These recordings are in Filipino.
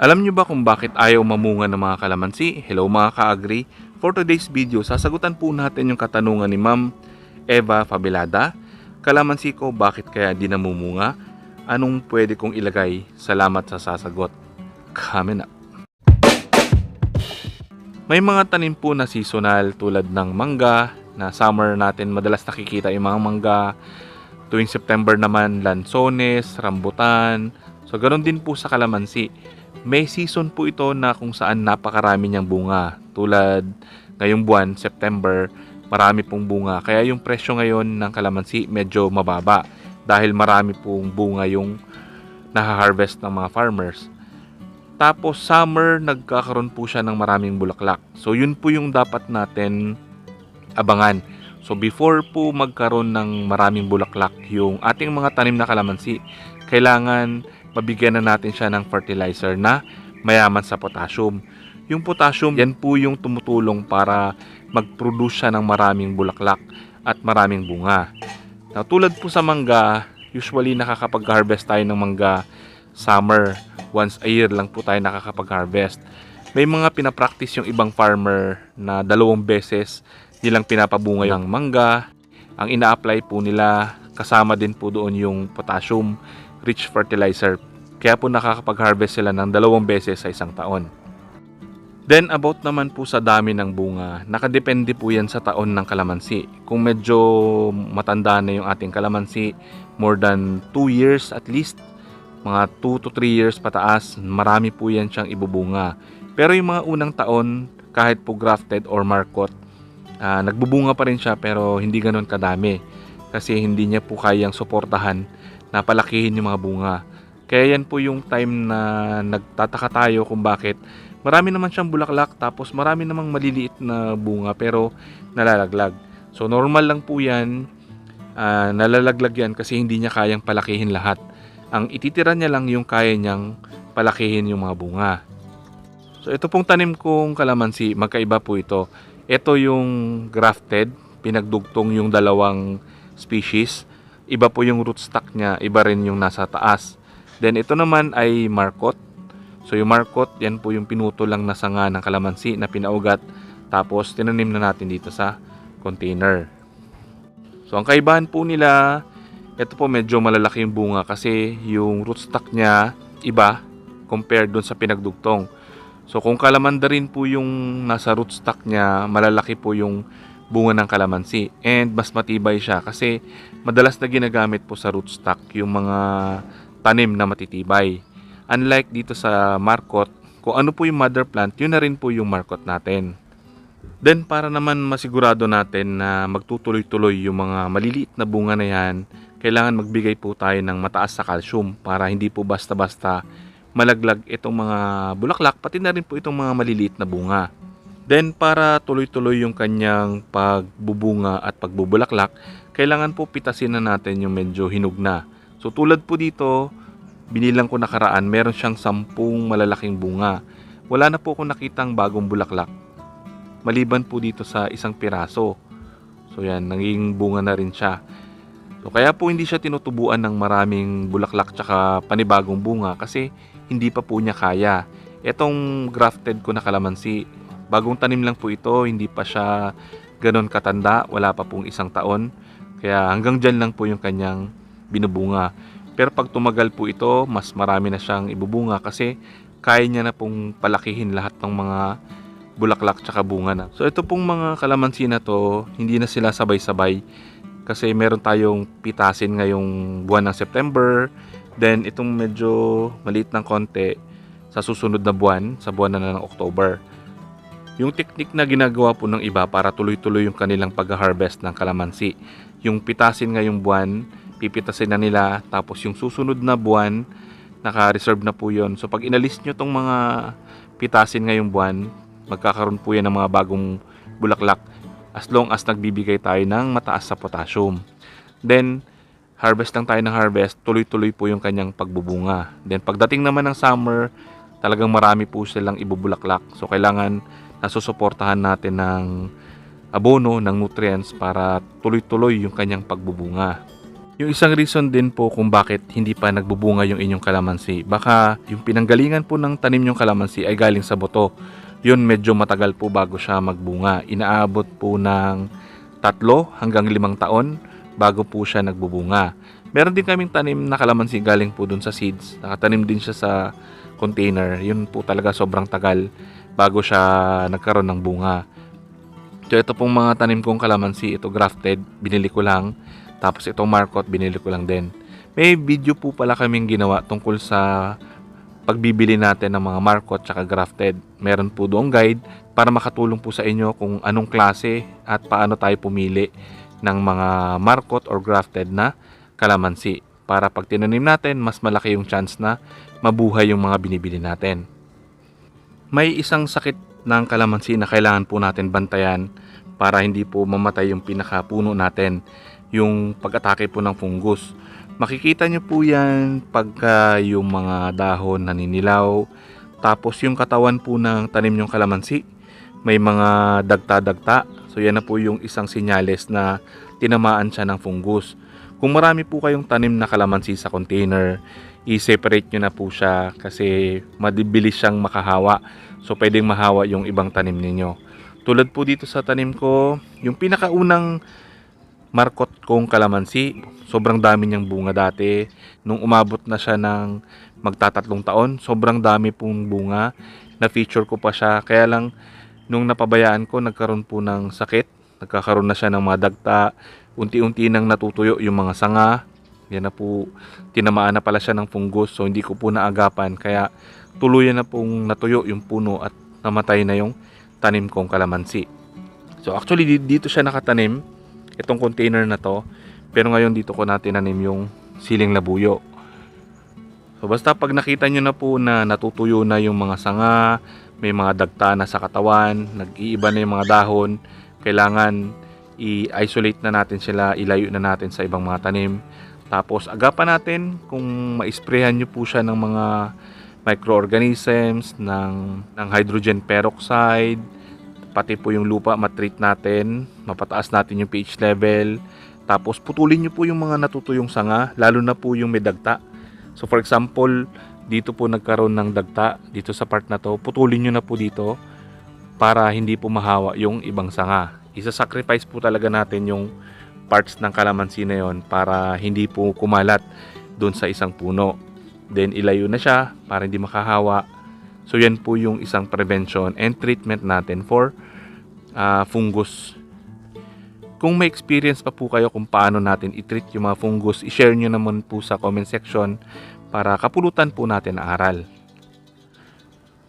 Alam niyo ba kung bakit ayaw mamunga ng mga kalamansi? Hello mga ka-agri. For today's video, sasagutan po natin yung katanungan ni Ma'am Eva Fabilada. Kalamansi ko, bakit kaya di namumunga? Anong pwede kong ilagay? Salamat sa sasagot. Coming up. May mga tanim po na seasonal tulad ng mangga na summer natin madalas nakikita yung mga mangga. Tuwing September naman, lansones, rambutan. So, ganoon din po sa kalamansi. May season po ito na kung saan napakarami niyang bunga. Tulad ngayong buwan, September, marami pong bunga. Kaya yung presyo ngayon ng kalamansi medyo mababa dahil marami pong bunga yung nahaharvest ng mga farmers. Tapos summer, nagkakaroon po siya ng maraming bulaklak. So yun po yung dapat natin abangan. So before po magkaroon ng maraming bulaklak yung ating mga tanim na kalamansi, kailangan mabigyan na natin siya ng fertilizer na mayaman sa potassium. Yung potassium, yan po yung tumutulong para mag-produce siya ng maraming bulaklak at maraming bunga. Now, tulad po sa mangga, usually nakakapag-harvest tayo ng mangga summer. Once a year lang po tayo nakakapag-harvest. May mga pinapractice yung ibang farmer na dalawang beses nilang pinapabunga yung mangga. Ang ina-apply po nila, kasama din po doon yung potassium rich fertilizer. Kaya po nakakapag-harvest sila ng dalawang beses sa isang taon. Then about naman po sa dami ng bunga, nakadepende po yan sa taon ng kalamansi. Kung medyo matanda na yung ating kalamansi, more than 2 years at least, mga 2 to 3 years pataas, marami po yan siyang ibubunga. Pero yung mga unang taon, kahit po grafted or markot, ah, nagbubunga pa rin siya pero hindi ganoon kadami. Kasi hindi niya po kayang suportahan na palakihin yung mga bunga. Kaya yan po yung time na nagtataka tayo kung bakit marami naman siyang bulaklak tapos marami namang maliliit na bunga pero nalalaglag. So normal lang po yan, ah, nalalaglag yan kasi hindi niya kayang palakihin lahat. Ang ititira niya lang yung kaya niyang palakihin yung mga bunga. So ito pong tanim kong kalamansi, magkaiba po ito. Ito yung grafted, pinagdugtong yung dalawang species. Iba po yung rootstock niya, iba rin yung nasa taas. Then ito naman ay markot. So yung markot, yan po yung pinuto lang na sanga ng kalamansi na pinaugat. Tapos tinanim na natin dito sa container. So ang kaibahan po nila, ito po medyo malalaki yung bunga kasi yung rootstock niya iba compared dun sa pinagdugtong. So kung kalamanda rin po yung nasa rootstock niya, malalaki po yung bunga ng kalamansi and mas matibay siya kasi madalas na ginagamit po sa rootstock yung mga tanim na matitibay. Unlike dito sa markot, kung ano po yung mother plant, yun na rin po yung markot natin. Then para naman masigurado natin na magtutuloy-tuloy yung mga maliliit na bunga na yan, kailangan magbigay po tayo ng mataas sa calcium para hindi po basta-basta malaglag itong mga bulaklak, pati na rin po itong mga maliliit na bunga. Then para tuloy-tuloy yung kanyang pagbubunga at pagbubulaklak, kailangan po pitasin na natin yung medyo hinog na. So tulad po dito, binilang ko nakaraan, meron siyang sampung malalaking bunga. Wala na po akong nakitang bagong bulaklak. Maliban po dito sa isang piraso. So yan, naging bunga na rin siya. So kaya po hindi siya tinutubuan ng maraming bulaklak tsaka panibagong bunga kasi hindi pa po niya kaya. Etong grafted ko na kalamansi, bagong tanim lang po ito, hindi pa siya ganon katanda, wala pa pong isang taon. Kaya hanggang dyan lang po yung kanyang binubunga. Pero pag tumagal po ito, mas marami na siyang ibubunga kasi kaya niya na pong palakihin lahat ng mga bulaklak tsaka bunga na. So ito pong mga kalamansi na to, hindi na sila sabay-sabay kasi meron tayong pitasin ngayong buwan ng September. Then itong medyo maliit ng konti sa susunod na buwan, sa buwan na ng October. Yung teknik na ginagawa po ng iba para tuloy-tuloy yung kanilang pag-harvest ng kalamansi. Yung pitasin ngayong buwan, pipitasin na nila, tapos yung susunod na buwan, naka-reserve na po yon So pag inalis nyo tong mga pitasin ngayong buwan, magkakaroon po yan ng mga bagong bulaklak as long as nagbibigay tayo ng mataas sa potassium. Then, harvest lang tayo ng harvest, tuloy-tuloy po yung kanyang pagbubunga. Then, pagdating naman ng summer, talagang marami po silang ibubulaklak. So, kailangan nasusuportahan natin ng abono, ng nutrients para tuloy-tuloy yung kanyang pagbubunga. Yung isang reason din po kung bakit hindi pa nagbubunga yung inyong kalamansi, baka yung pinanggalingan po ng tanim yung kalamansi ay galing sa buto. Yun medyo matagal po bago siya magbunga. Inaabot po ng tatlo hanggang limang taon bago po siya nagbubunga. Meron din kaming tanim na kalamansi galing po dun sa seeds. Nakatanim din siya sa container. Yun po talaga sobrang tagal bago siya nagkaroon ng bunga. So ito pong mga tanim kong kalamansi, ito grafted, binili ko lang. Tapos itong marcot, binili ko lang din. May video po pala kaming ginawa tungkol sa pagbibili natin ng mga marcot tsaka grafted. Meron po doong guide para makatulong po sa inyo kung anong klase at paano tayo pumili ng mga marcot or grafted na kalamansi. Para pag tinanim natin, mas malaki yung chance na mabuhay yung mga binibili natin. May isang sakit ng kalamansi na kailangan po natin bantayan para hindi po mamatay yung pinakapuno natin, yung pag-atake po ng fungus. Makikita nyo po yan pagka yung mga dahon naninilaw, tapos yung katawan po ng tanim yung kalamansi, may mga dagta-dagta. So yan na po yung isang sinyales na tinamaan siya ng fungus. Kung marami po kayong tanim na kalamansi sa container, i-separate nyo na po siya kasi madibilis siyang makahawa. So pwedeng mahawa yung ibang tanim ninyo. Tulad po dito sa tanim ko, yung pinakaunang markot kong kalamansi, sobrang dami niyang bunga dati. Nung umabot na siya ng magtatatlong taon, sobrang dami pong bunga. Na-feature ko pa siya. Kaya lang, nung napabayaan ko, nagkaroon po ng sakit. Nagkakaroon na siya ng mga dagta. Unti-unti nang natutuyo yung mga sanga. Yan na po, tinamaan na pala siya ng fungus. So, hindi ko po naagapan. Kaya, tuluyan na pong natuyo yung puno at namatay na yung tanim kong kalamansi. So, actually, di- dito siya nakatanim. Itong container na to. Pero ngayon, dito ko na tinanim yung siling labuyo. So, basta pag nakita nyo na po na natutuyo na yung mga sanga, may mga dagta na sa katawan, nag-iiba na yung mga dahon, kailangan i-isolate na natin sila, ilayo na natin sa ibang mga tanim. Tapos agapan natin kung ma-sprayhan nyo po siya ng mga microorganisms, ng, ng hydrogen peroxide, pati po yung lupa matreat natin, mapataas natin yung pH level, tapos putulin nyo po yung mga natutuyong sanga, lalo na po yung may dagta. So for example, dito po nagkaroon ng dagta dito sa part na to, putulin nyo na po dito para hindi po mahawa yung ibang sanga. Isa-sacrifice po talaga natin yung parts ng kalamansi na yon para hindi po kumalat doon sa isang puno. Then ilayo na siya para hindi makahawa. So yan po yung isang prevention and treatment natin for ah, fungus. Kung may experience pa po kayo kung paano natin i-treat yung mga fungus, i-share nyo naman po sa comment section para kapulutan po natin ang aral.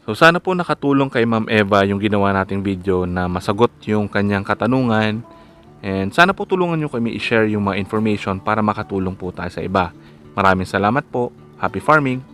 So sana po nakatulong kay Ma'am Eva yung ginawa nating video na masagot yung kanyang katanungan and sana po tulungan nyo kami i-share yung mga information para makatulong po tayo sa iba. Maraming salamat po. Happy farming!